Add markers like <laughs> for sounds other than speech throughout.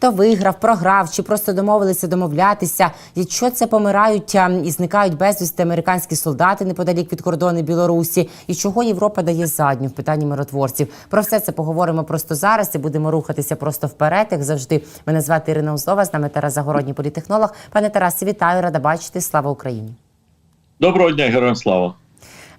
хто виграв, програв, чи просто домовилися домовлятися. Якщо це помирають і зникають безвісти американські солдати неподалік від кордону Білорусі, і чого Європа дає задню в питанні миротворців. Про все це поговоримо просто зараз і будемо рухатися просто вперед. Як завжди, мене звати Ірина Узлова, з нами Тарас Загородній політехнолог. Пане Тарасе, вітаю, рада бачити. Слава Україні. Доброго дня, героям слава.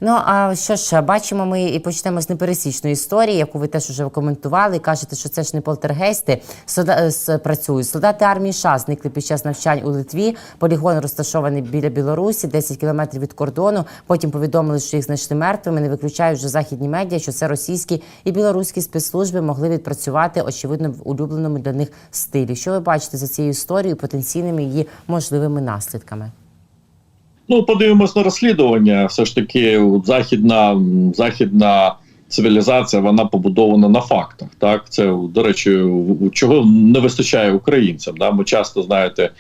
Ну а що ж, бачимо, ми і почнемо з непересічної історії, яку ви теж вже коментували. Кажете, що це ж не полтергейсти. Сода... працюють. Солдати армії США зникли під час навчань у Литві. Полігон розташований біля Білорусі, 10 кілометрів від кордону. Потім повідомили, що їх знайшли мертвими. Не виключають вже західні медіа, що це російські і білоруські спецслужби могли відпрацювати очевидно в улюбленому для них стилі. Що ви бачите за цією історією, потенційними її можливими наслідками? Ну, подивимось на розслідування. Все ж таки, західна західна цивілізація вона побудована на фактах. Так, це до речі, чого не вистачає українцям. Да? Ми часто знаєте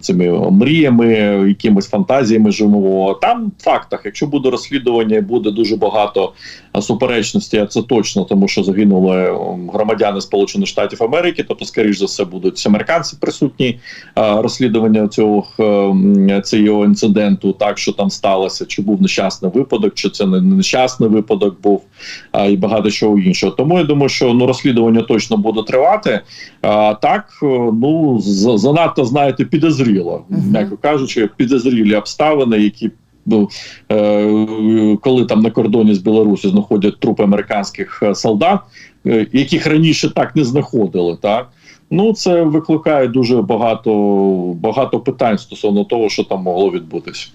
цими мріями, якимись фантазіями живемо. Там в фактах, якщо буде розслідування, буде дуже багато е, суперечностей, а це точно, тому що загинули е, громадяни Сполучених Штатів Америки, тобто, скоріш за все, будуть американці присутні е, розслідування цього е, цього інциденту, так що там сталося, чи був нещасний випадок, чи це не нещасний випадок був, і багато чого іншого. Тому я думаю, що ну розслідування точно буде тривати. А, так, е, ну занадто знаєте, підозріло, м'яко кажучи, підозрілі обставини, які. Ну, е, коли там на кордоні з Білорусі знаходять трупи американських е, солдат, е, яких раніше так не знаходили, так ну це викликає дуже багато, багато питань стосовно того, що там могло відбутися.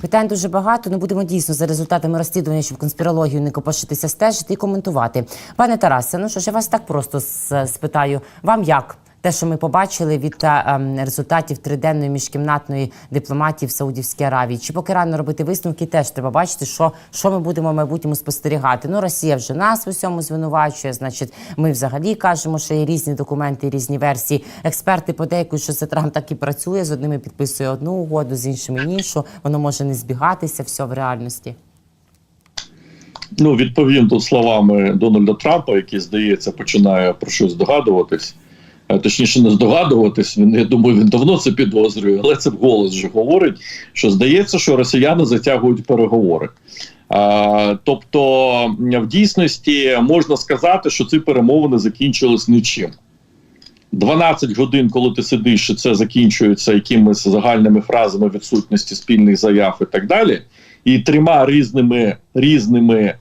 Питань дуже багато. Ну будемо дійсно за результатами розслідування, щоб конспірологію не копошитися, стежити і коментувати. Пане Тарасе, ну що ж я вас так просто спитаю. Вам як? Те, що ми побачили від ем, результатів триденної міжкімнатної дипломатії в Саудівській Аравії. Чи поки рано робити висновки, теж треба бачити, що, що ми будемо в майбутньому спостерігати. Ну, Росія вже нас в усьому звинувачує. Значить, ми взагалі кажемо, що є різні документи, різні версії. Експерти подейкують, що це Трамп так і працює. З одними підписує одну угоду, з іншими іншу. Воно може не збігатися все в реальності. Ну, відповім тут словами Дональда Трампа, який, здається, починає про щось здогадуватись. Е, Точніше, не здогадуватись. Він я думаю, він давно це підозрює, але це вголос вже говорить. Що здається, що росіяни затягують переговори. А, тобто, в дійсності можна сказати, що ці перемовини закінчились нічим. 12 годин, коли ти сидиш, це закінчується якимись загальними фразами відсутності спільних заяв і так далі, і трьома різними різними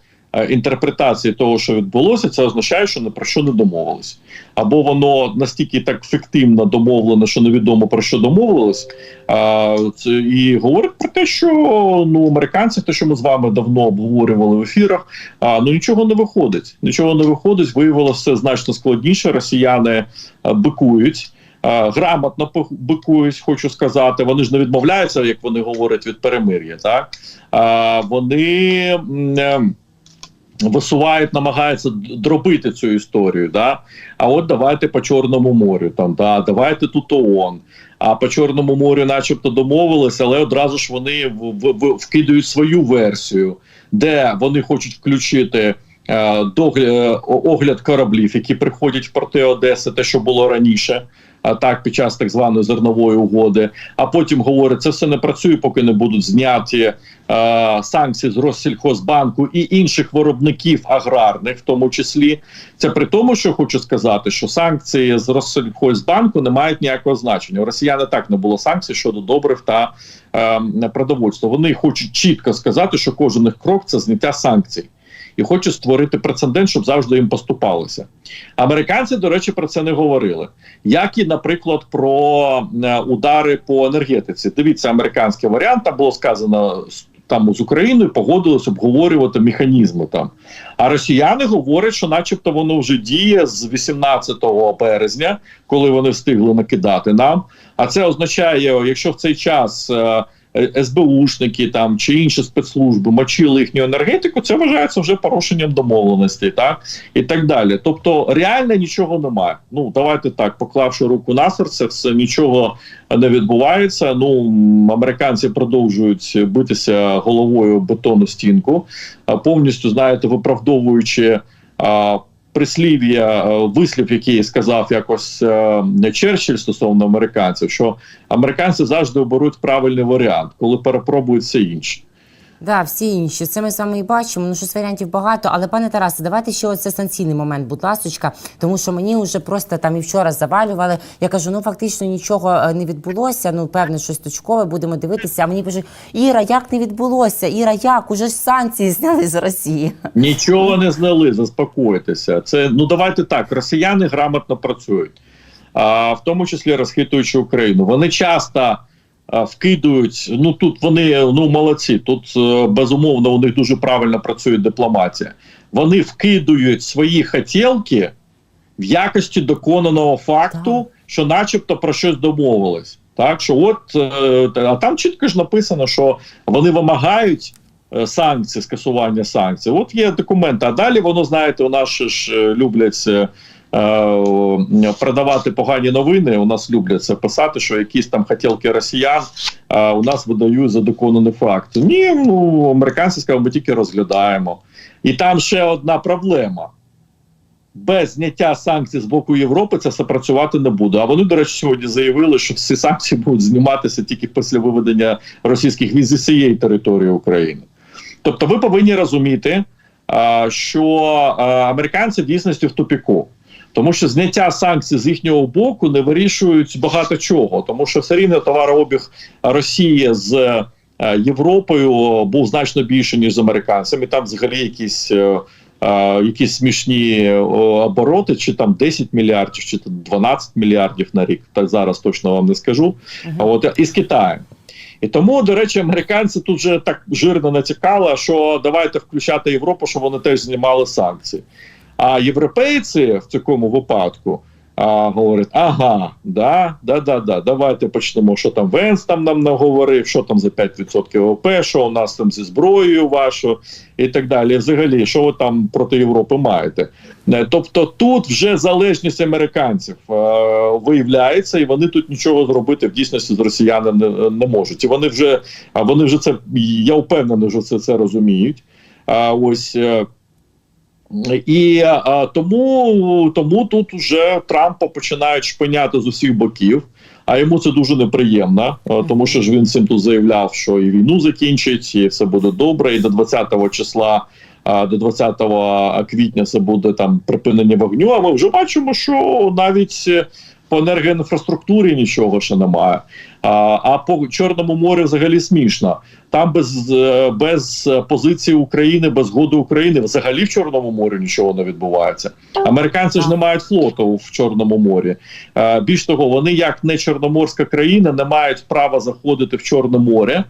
інтерпретації того, що відбулося, це означає, що ні про що не домовились. Або воно настільки так фіктивно домовлено, що невідомо про що домовились, і говорить про те, що ну американці, те, що ми з вами давно обговорювали в ефірах, ну нічого не виходить. Нічого не виходить. Виявилося все значно складніше. Росіяни а, бикують. Грамотно бикують, хочу сказати. Вони ж не відмовляються, як вони говорять, від перемир'я. Так вони е, висувають, намагаються дробити цю історію. Да? А от давайте по Чорному морю, там да, давайте тут ООН. А по Чорному морю, начебто, домовилися, але одразу ж вони в, в, вкидають свою версію, де вони хочуть включити. е, догля- е, огляд кораблів, які приходять в порти Одеси, те, що було раніше, так під час так званої зернової угоди. А потім говорять, це все не працює, поки не будуть зняті е, санкції з Россільхозбанку і інших виробників аграрних, в тому числі. Це при тому, що хочу сказати, що санкції з Россельхозбанку не мають ніякого значення. У росіян і так не було санкцій щодо добрив та е, продовольства. Вони хочуть чітко сказати, що кожен їх крок це зняття санкцій. І хочуть створити прецедент, щоб завжди їм поступалося. Американці, до речі, про це не говорили. Як і, наприклад, про е, удари по енергетиці. Дивіться, американський варіант там було сказано там з Україною погодились обговорювати механізми там. А росіяни говорять, що, начебто, воно вже діє з 18 березня, коли вони встигли накидати нам. А це означає, якщо в цей час. СБУшники там чи інші спецслужби мочили їхню енергетику, це вважається вже порушенням домовленостей, так і так далі. Тобто реально нічого немає. Ну давайте так, поклавши руку на серце, все нічого не відбувається. Ну американці продовжують битися головою об бетонну стінку, повністю знаєте, виправдовуючи. Прислів'я, е, вислів, який сказав якось е, Черчилль стосовно американців, що американці завжди оберуть правильний варіант, коли перепробують все інше. Да, всі інші. Це ми з вами і бачимо. Ну щось варіантів багато. Але пане Тарасе, давайте ще оце санкційний момент, будь ласочка, тому що мені вже просто там і вчора завалювали. Я кажу, ну фактично нічого е, не відбулося. Ну певне, щось точкове, будемо дивитися. А мені пишуть, Іра, як не відбулося? Іра, як? Уже ж санкції зняли з Росії. Нічого не зняли, заспокойтеся. Це ну давайте так. Росіяни грамотно працюють, а в тому числі розхитуючи Україну. Вони часто вкидують. Ну тут вони ну молодці. Тут е, безумовно у них дуже правильно працює дипломатія. Вони вкидують свої хотілки в якості доконаного факту, Так. що, начебто, про щось домовились. Так що, от е, а там чітко ж написано, що вони вимагають е, санкцій, скасування санкцій. От є документи. А далі воно знаєте, у нас ж люблять продавати погані новини. У нас люблять це писати, що якісь там хотілки росіян е, у нас видають за доконаний факт. Ні, ну американці сказали, ми тільки розглядаємо. І там ще одна проблема. Без зняття санкцій з боку Європи це все працювати не буде. А вони, до речі, сьогодні заявили, що всі санкції будуть зніматися тільки після виведення російських віз зі всієї території України. Тобто, ви повинні розуміти, що американці в дійсності в тупіку. Тому що зняття санкцій з їхнього боку не вирішують багато чого, тому що все рівно товарообіг Росії з е, Європою був значно більше ніж з американцями. Там взагалі якісь. е, е, Якісь смішні обороти, чи там 10 мільярдів, чи 12 мільярдів на рік. Так зараз точно вам не скажу. Мгм. От і з Китаєм. І тому, до речі, американці тут вже так жирно натякали, що давайте включати Європу, щоб вони теж знімали санкції. А європейці в такому випадку а, говорять: ага, да, да, да, да, давайте почнемо. Що там Венс там нам наговорив, що там за 5% ВВП, що у нас там зі зброєю вашою і так далі. Взагалі, що ви там проти Європи маєте? Е, Тобто тут вже залежність американців е, виявляється, і вони тут нічого зробити в дійсності з росіяни не, не можуть. І вони вже вони вже це я впевнений, що це, це розуміють. А ось. Е, і а, тому, тому тут вже Трампа починають шпиняти з усіх боків, а йому це дуже неприємно, е, тому що ж він цим тут заявляв, що і війну закінчить, і все буде добре. І до 20-го числа, до 20 квітня, це буде там припинення вогню. А ми вже бачимо, що навіть е, по енергоінфраструктурі нічого ще немає. А, а по Чорному морю взагалі смішно. Там без, е, без позиції України, без згоди України взагалі в Чорному морі нічого не відбувається. Американці ж не мають флоту в Чорному морі. Е, Більш того, вони, як не чорноморська країна, не мають права заходити в Чорне море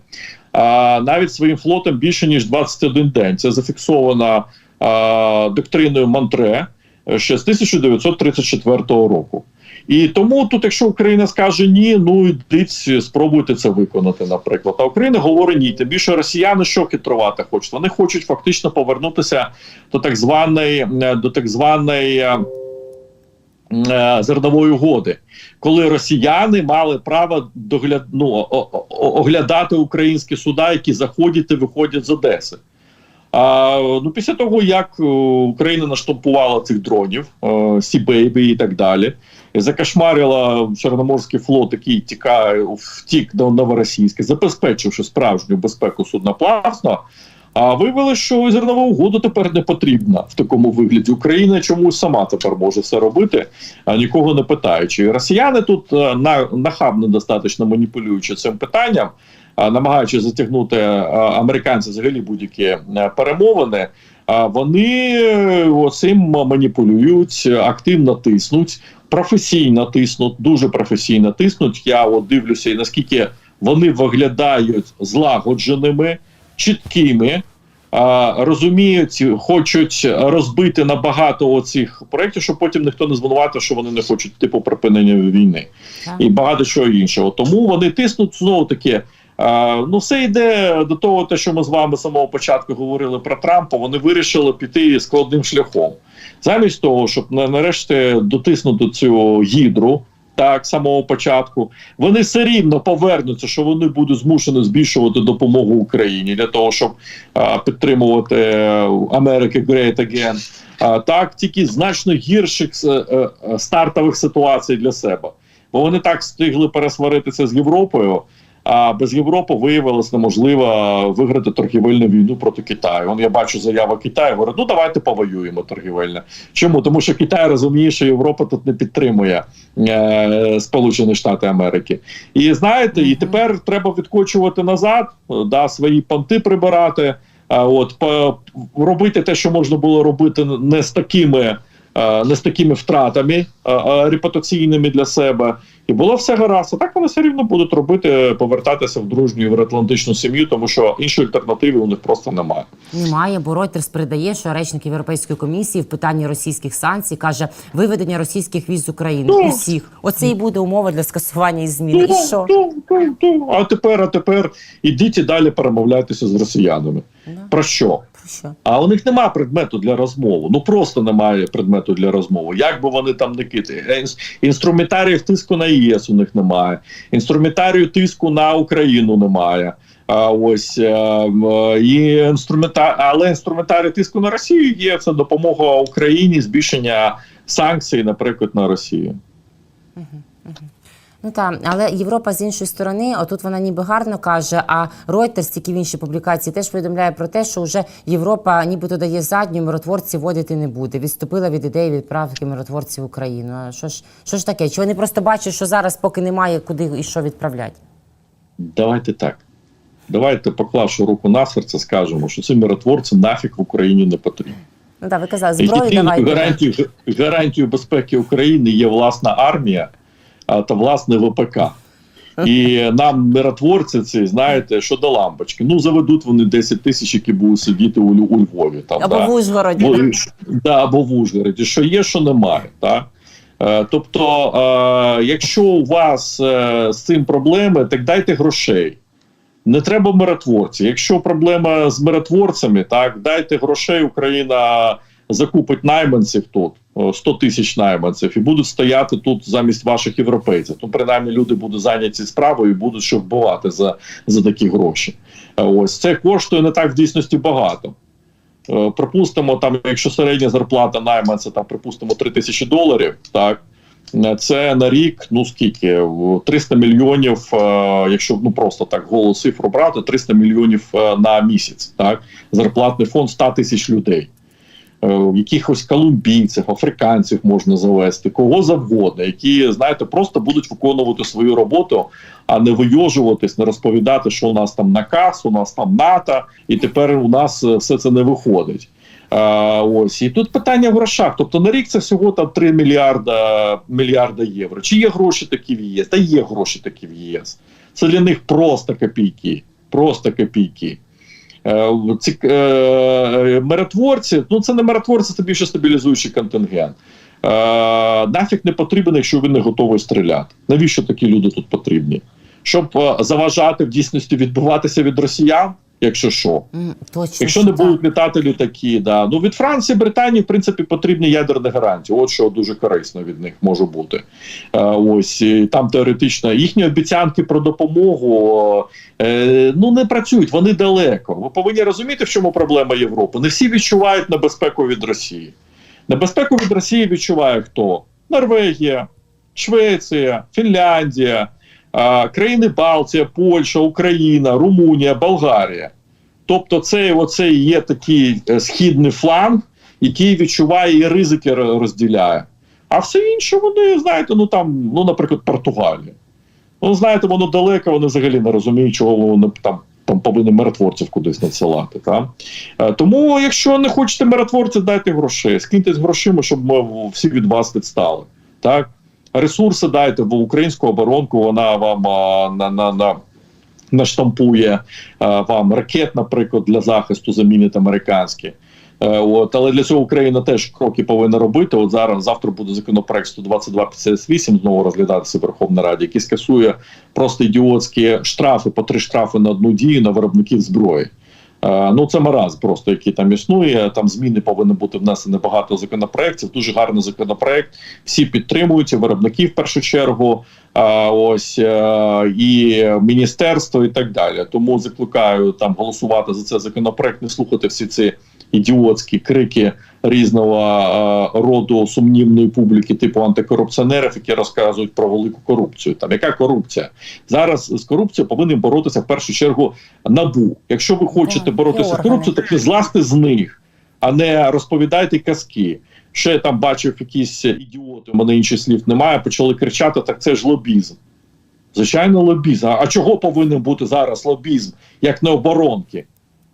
а, навіть своїм флотом більше ніж 21 день. Це зафіксовано а, доктриною Монтре е, ще з 1934 року. І тому тут, якщо Україна скаже ні, ну йдіть, спробуйте це виконати, наприклад. А Україна говорить ні. Тим більше росіяни що хитрувати хочуть. Вони хочуть фактично повернутися до так званої до так званої. е, е, Зернової угоди, коли росіяни мали право догляд... ну, оглядати українські суда, які заходять і виходять з Одеси. А, ну, після того, як е, Україна наштампувала цих дронів, Сі-Бейбі і так далі, і закошмарила Чорноморський флот, який тікає втік до Новоросійська, забезпечивши справжню безпеку судноплавства. А виявилося, що зернова угода тепер не потрібна в такому вигляді. Україна чомусь сама тепер може все робити, а нікого не питаючи. Росіяни тут е, на, нахабно достатньо маніпулюючи цим питанням, намагаючись затягнути а, американців взагалі будь-які е, перемовини. А вони е, оцим маніпулюють, активно тиснуть, професійно тиснуть, дуже професійно тиснуть. Я от дивлюся, і наскільки вони виглядають злагодженими, чіткими. а, Розуміють, хочуть розбити на багато оцих проєктів, щоб потім ніхто не звинуватив, що вони не хочуть типу припинення війни Так. і багато чого іншого. Тому вони тиснуть знову таки. А, ну, все йде до того, те, що ми з вами з самого початку говорили про Трампа. Вони вирішили піти складним шляхом, замість того, щоб на- нарешті дотиснути цю гідру Так, самого початку вони все рівно повернуться, що вони будуть змушені збільшувати допомогу Україні для того, щоб а, підтримувати е, Америка Great Again. А, так, тільки значно гірших е, е, е, стартових ситуацій для себе. Бо вони так встигли пересваритися з Європою. А без Європи виявилось неможливо виграти торгівельну війну проти Китаю. Он я бачу заяву Китаю. Говорить, ну давайте повоюємо торгівельно. Чому? Тому що Китай розуміє, що Європа тут не підтримує е, Сполучені Штати Америки. І знаєте, і тепер треба відкочувати назад, е, да, свої понти прибирати. А от по, робити те, що можна було робити не з такими. е, Не з такими втратами а, репутаційними для себе, і було все гаразд. А так вони все рівно будуть робити, повертатися в дружню євроатлантичну сім'ю, тому що іншої альтернативи у них просто немає. Немає, бо Reuters передає, що речник Європейської комісії в питанні російських санкцій каже виведення російських віз з України Ну. усіх. Оце і буде умова для скасування і зміни. І що? Ну, ну, ну, а тепер, а тепер ідіть і далі перемовляйтеся з росіянами. Да. Про що? Що? А у них немає предмету для розмови. Ну просто немає предмету для розмови. Як би вони там не кити. Е, тиску на ЄС у них немає. Інструментарію тиску на Україну немає. А ось е, і інструмента... але інструментарій тиску на Росію є це допомога Україні, збільшення санкцій, наприклад, на Росію. Ну так, але Європа з іншої сторони, отут вона ніби гарно каже. А Reuters, тільки в іншій публікації, теж повідомляє про те, що вже Європа нібито дає задню, миротворців водити не буде. Відступила від ідеї відправки миротворців в Україну. А що ж, що ж таке? Чи вони просто бачать, що зараз, поки немає куди і що відправляти? Давайте так. Давайте, поклавши руку на серце, скажемо, що ці миротворці нафіг в Україні не потрібні. Ну так, ви казали, зброю давайте. гарантією, гарантією безпеки України є власна армія та власне ВПК. І нам миротворці ці, знаєте, що до лампочки. Ну, заведуть вони 10 тисяч, які будуть сидіти у, у Львові. Там, Або да. в Ужгороді. Бо, да, або в Ужгороді. Що є, що немає. Так? Е, тобто, е, якщо у вас е, з цим проблеми, так дайте грошей. Не треба миротворці. Якщо проблема з миротворцями, так дайте грошей. Україна закупить найманців тут 100 тисяч найманців і будуть стояти тут замість ваших європейців. Ну, принаймні, люди будуть зайняті справою і будуть що вбивати за, за такі гроші. Е, Ось це коштує не так в дійсності багато. Е, Припустимо, там, якщо середня зарплата найманця, там, припустимо, 3 тисячі доларів, так. е, Це на рік, ну скільки? 300 мільйонів, якщо ну просто так голу цифру брати, 300 мільйонів на місяць. Так? Зарплатний фонд 100 тисяч людей. Е, Якихось колумбійців, африканців можна завести, кого завгодно, які, знаєте, просто будуть виконувати свою роботу, а не вийожуватись, не розповідати, що у нас там наказ, у нас там НАТО, і тепер у нас е, все це не виходить. А, ось і тут питання в грошах. Тобто на рік це всього там 3 мільярда, мільярда євро. Чи є гроші такі в ЄС? Та є гроші такі в ЄС. Це для них просто копійки. Просто копійки. Е, Ці е, миротворці, ну це не миротворці, це більше стабілізуючий контингент. Е, нафіг не потрібен, якщо він не готовий стріляти. Навіщо такі люди тут потрібні? Щоб заважати в дійсності відбуватися від росіян, якщо що. Точно. Якщо не так. будуть літати літаки, да. ну від Франції, Британії, в принципі, потрібні ядерні гарантії. От що дуже корисно від них може бути. Е, ось і там теоретично їхні обіцянки про допомогу е, ну не працюють, вони далеко. Ви повинні розуміти, в чому проблема Європи. Не всі відчувають небезпеку від Росії. Небезпеку від Росії відчуває хто? Норвегія, Швеція, Фінляндія, країни Балтія, Польща, Україна, Румунія, Болгарія. Тобто, це оцей є такий е, східний фланг, який відчуває і ризики розділяє. А все інше вони, знаєте, ну там, ну, наприклад, Португалія. Ну, знаєте, воно далеко, вони взагалі не розуміють, чого вони там. Там повинні миротворців кудись надсилати. Та? Е, Тому, якщо не хочете миротворців, дайте грошей, скиньтесь грошима, щоб ми всі від вас відстали. Так? Ресурси дайте, бо українську оборонку вона вам на, на, на, наштампує вам ракет, наприклад, для захисту замінить американські. Е, От, але для цього Україна теж кроки повинна робити. От зараз завтра буде законопроект 122.58 знову розглядатися в Верховній Раді, який скасує просто ідіотські штрафи по три штрафи на одну дію на виробників зброї. Е, Ну, це мараз, просто, який там існує. Там зміни повинні бути внесені багато законопроєктів. Дуже гарний законопроєкт. Всі підтримуються виробники в першу чергу. е, Ось е, і міністерство, і так далі. Тому закликаю там голосувати за цей законопроект, не слухати всі ці ідіотські крики різного е, роду сумнівної публіки, типу антикорупціонерів, які розказують про велику корупцію. Там яка корупція зараз з корупцією повинні боротися в першу чергу набу. Якщо ви хочете боротися з корупцією, так не злазьте з них, а не розповідайте казки. Ще я там бачив якісь ідіоти, у мене інших слів немає. Почали кричати: так це ж лобізм. Звичайно, лобізм. А, а чого повинен бути зараз лобізм, як не оборонки?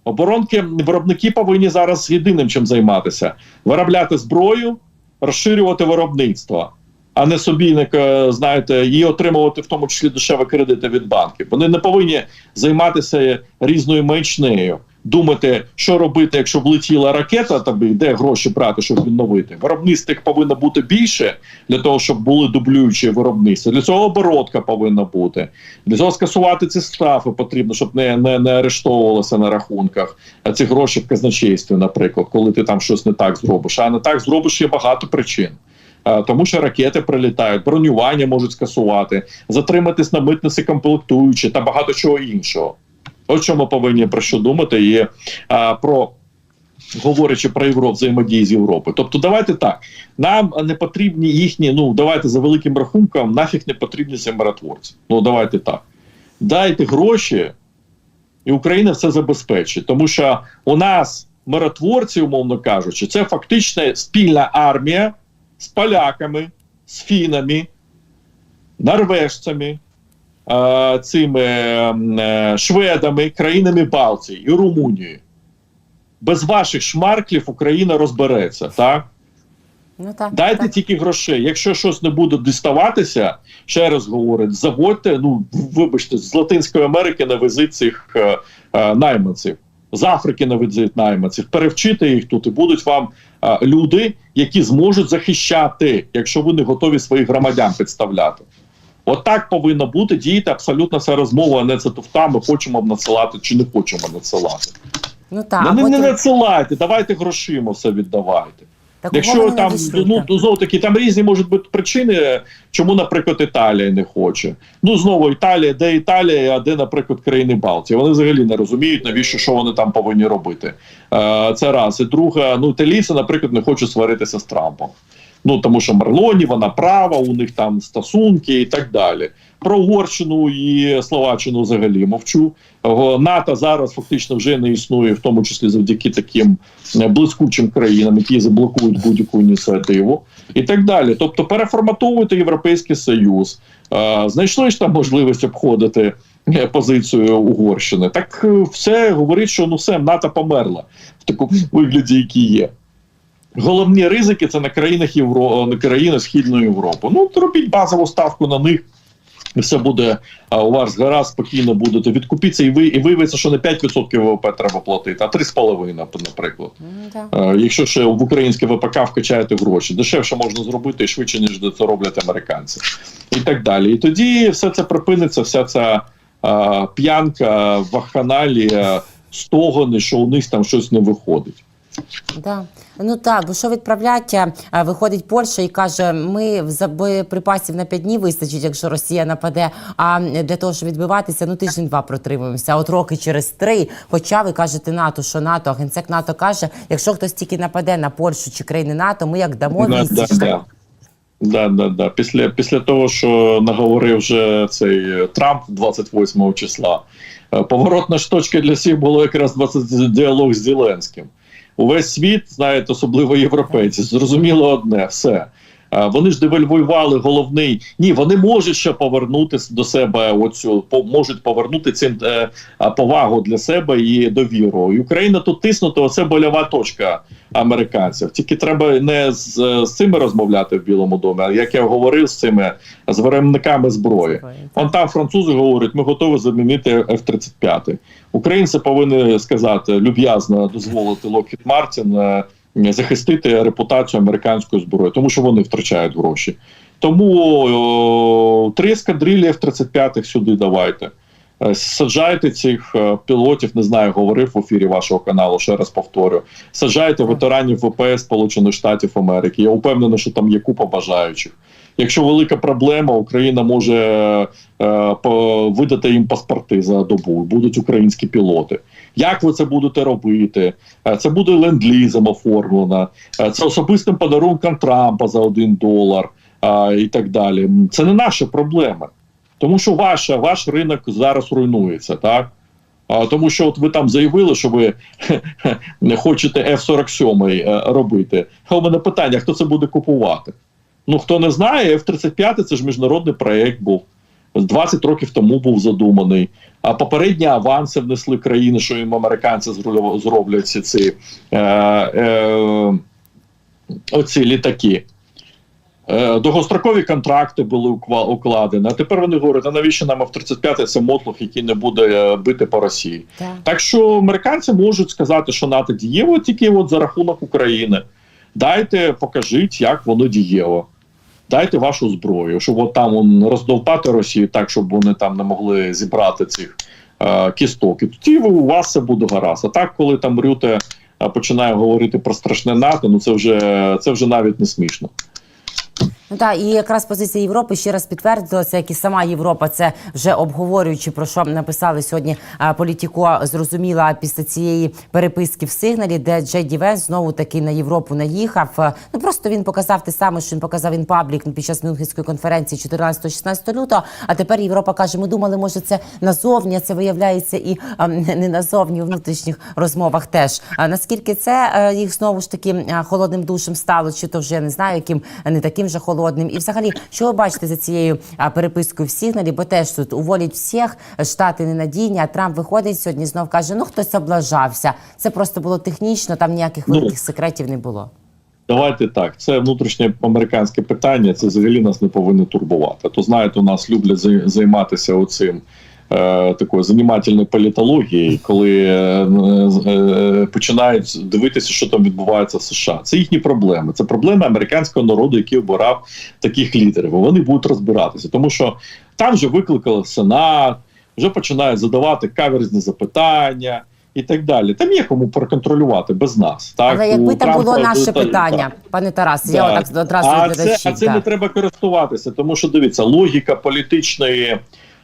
Оборонки виробники повинні зараз єдиним чим займатися: виробляти зброю, розширювати виробництво, а не собі е, знаєте, і отримувати в тому числі дешеві кредити від банків. Вони не повинні займатися різною маячнею. Думати, що робити, якщо влетіла ракета, там де гроші брати, щоб відновити. Виробництв повинно бути більше для того, щоб були дублюючі виробництва. Для цього оборотка повинна бути. Для цього скасувати ці штрафи потрібно, щоб не, не, не арештовувалося на рахунках а ці гроші в казначействі, наприклад, коли ти там щось не так зробиш. А не так зробиш є багато причин. Тому що ракети прилітають, бронювання можуть скасувати, затриматись на митниці комплектуючі та багато чого іншого. От що ми повинні про що думати і а, про говорячи про Європу, взаємодії з Європою. Тобто, давайте так. Нам не потрібні їхні, ну давайте за великим рахунком, нафіг не потрібні ці миротворці. Ну давайте так. Дайте гроші, і Україна все забезпечить. Тому що у нас миротворці, умовно кажучи, це фактично спільна армія з поляками, з фінами, норвежцями, цими е, шведами, країнами Балтії і Румунією. Без ваших шмарклів Україна розбереться, так? Ну так. Дайте так. тільки грошей. Якщо щось не буде діставатися, ще раз говорить, заводьте. Ну вибачте, з Латинської Америки навезіть цих е, е, найманців, з Африки навезіть найманців, перевчити їх тут, і будуть вам е, люди, які зможуть захищати, якщо ви не готові своїх громадян підставляти. От так повинно бути діяти абсолютно вся розмова, а не це туфта, ми хочемо б надсилати чи не хочемо надсилати. Ну так, Ну, не, не надсилайте, давайте грошима все віддавайте. Так Якщо там ну так? знову таки там різні можуть бути причини, чому, наприклад, Італія не хоче. Ну знову Італія, де Італія, а де, наприклад, країни Балтії. Вони взагалі не розуміють, навіщо що вони там повинні робити. Е, це раз. І друге, ну італійці, наприклад, не хочуть сваритися з Трампом. Ну тому що Марлоні, вона права, у них там стосунки і так далі. Про Угорщину і Словаччину взагалі мовчу. НАТО зараз фактично вже не існує, в тому числі завдяки таким е, блискучим країнам, які заблокують будь-яку ініціативу, і так далі. Тобто переформатовуйте Європейський Союз, Е, знайшли ж там можливість обходити е, позицію Угорщини. Так все говорить, що ну все НАТО померла в такому вигляді, який є. Головні ризики це на країнах Євро... на країни Східної Європи. Ну, робіть базову ставку на них. І все буде а, у вас гаразд, спокійно будете відкупіться, і ви і виявиться, що не 5% ВВП треба платити, а 3,5%, наприклад. Ну, так. Е, Якщо ще в українське ВПК вкачаєте гроші, дешевше можна зробити і швидше, ніж це роблять американці, і так далі. І тоді все це припиниться, вся ця а, п'янка, вахханалія, стогони, що у них там щось не виходить. Да. Ну так, бо що відправлять, а, виходить Польща і каже, ми за боєприпасів на 5 днів вистачить, якщо Росія нападе. А для того, щоб відбиватися, ну тиждень-два протримуємося. От роки через три. Хоча ви кажете НАТО, що НАТО, а генсек НАТО каже, якщо хтось тільки нападе на Польщу чи країни НАТО, ми як дамо Да, відсіч. да, да. Да, да, да. Після, після того, що наговорив вже цей е, Трамп 28 числа, е, поворотна ж точка для всіх було якраз 20 діалог з Зеленським. Увесь світ, знаєте, особливо європейці, зрозуміло одне, все. Вони ж девальвуювали головний. Ні, вони можуть ще повернути до себе оцю, по, можуть повернути цим е, повагу для себе і довіру. І Україна тут тиснути, оце больова точка американців. Тільки треба не з, з цими розмовляти в Білому домі, а як я говорив з цими з виробниками зброї. Он там французи говорять, ми готові замінити F-35. Українці повинні сказати люб'язно дозволити Martin е, захистити репутацію американської зброї, тому що вони втрачають гроші. Тому три ескадрилі F-35 сюди давайте. Е, Саджайте цих е, пілотів, не знаю, говорив в ефірі вашого каналу. Ще раз повторю. Саджайте ветеранів ВПС Сполучених Штатів Америки. Я впевнений, що там є купа бажаючих. Якщо велика проблема, Україна може е, видати їм паспорти за добу. Будуть українські пілоти. Як ви це будете робити? Е, Це буде ленд-лізом оформлено. Е, Це особистим подарунком Трампа за один долар і так далі. Це не наші проблеми. Тому що ваша, ваш ринок зараз руйнується, так? Тому що от ви там заявили, що ви <laughs> не хочете F-47 е, робити. А у мене питання: хто це буде купувати? Ну хто не знає, F-35 це ж міжнародний проєкт був. 20 років тому був задуманий. А попередні аванси внесли країни, що їм американці зроблять ці, ці е, е, оці літаки. Е, Довгострокові контракти були укладені. А тепер вони говорять, а навіщо нам F-35 це мотлох, який не буде е, бити по Росії. Так. Так що американці можуть сказати, що НАТО дієво тільки от за рахунок України. Дайте, покажіть, як воно дієво. Дайте вашу зброю, щоб от там он, роздовбати Росію так, щоб вони там не могли зібрати цих е, кісток. І тоді у вас все буде гаразд. А так, коли там Рюте е, починає говорити про страшне НАТО, ну це вже це вже навіть не смішно. Ну так, і якраз позиція Європи ще раз підтвердилася, як і сама Європа, це вже обговорюючи про що написали сьогодні Політіко, зрозуміла після цієї переписки в сигналі, де Джей Ді Венс знову таки на Європу наїхав. Ну просто він показав те саме, що він показав він паблік під час Мюнхенської конференції 14-16 лютого. А тепер Європа каже: ми думали, може це назовні, а це виявляється і не назовні у внутрішніх розмовах теж. А наскільки це е, їх знову ж таки холодним душем стало, чи то вже я не знаю, яким не таким же холодним. І взагалі, що ви бачите за цією перепискою в сигналі? Бо теж тут уволять всіх, штати ненадійні, а Трамп виходить сьогодні, знов каже: ну хтось облажався. Це просто було технічно, там ніяких Ну. великих секретів не було. Давайте так. Це внутрішнє американське питання. Це взагалі нас не повинно турбувати. То знаєте, у нас люблять займатися оцим. Е, Такою занімательною політологією, коли е, е, починають дивитися, що там відбувається в США. Це їхні проблеми. Це проблеми американського народу, який обирав таких лідерів. Вони будуть розбиратися, тому що там вже викликали Сенат, вже починають задавати каверзні запитання і так далі. Там є кому проконтролювати без нас. Так Але якби там було наше та- питання, так. пане Тарас, Да. я отак одразу а це, а це не треба користуватися, тому що дивіться, логіка політичної.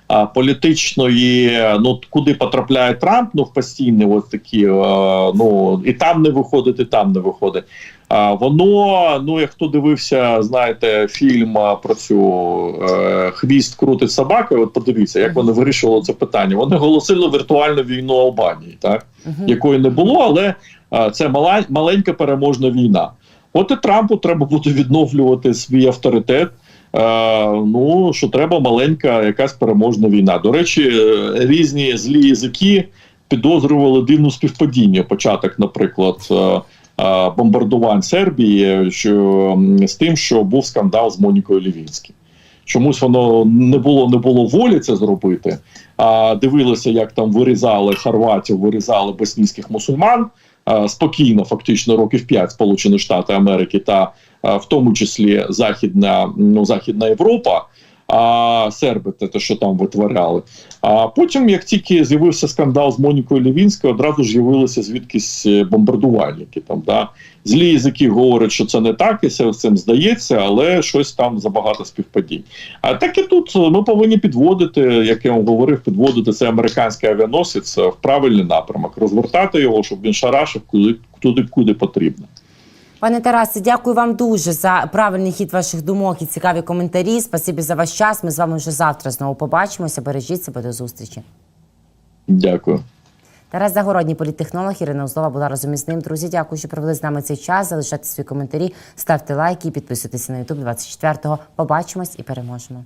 А, політичної, ну куди потрапляє Трамп, ну в постійні ось такі, е, ну і там не виходить, і там не виходить. А воно, ну як хто дивився, знаєте, фільм про цю е, хвіст крутить собака. От подивіться, як вони вирішували це питання. Вони оголосили віртуальну війну Албанії, так якої не було, але а, це мала, маленька переможна війна. От і Трампу треба буде відновлювати свій авторитет. Е, ну що треба маленька якась переможна війна. До речі, е, різні злі язики підозрювали дивну співпадіння. Початок, наприклад, е, бомбардувань Сербії, що з тим, що був скандал з Монікою Лівінським. Чомусь воно не було не було волі це зробити. А дивилися, як там вирізали хорватів, вирізали боснійських мусульман а, спокійно, фактично років 5 Сполучені Штати Америки та в тому числі Західна, ну, Західна Європа. А серби те, те, що там витворяли. А потім, як тільки з'явився скандал з Монікою Лівінською, одразу ж з'явилися звідкись е, бомбардувальники. Там да злі язики говорять, що це не так, і все з цим здається, але щось там забагато співпадінь. А так і тут е, ми повинні підводити, як я вам говорив, підводити цей американський авіаносець е, в правильний напрямок, розвертати його, щоб він шарашив куди, туди, куди потрібно. Пане Тарасе, дякую вам дуже за правильний хід ваших думок і цікаві коментарі. Спасибі за ваш час. Ми з вами вже завтра знову побачимося. Бережіть себе до зустрічі. Дякую. Тарас Загородній політтехнолог Ірина Узлова була разом із ним. Друзі, дякую, що провели з нами цей час. Залишайте свої коментарі, ставте лайки і підписуйтесь на YouTube 24-го. Побачимось і переможемо.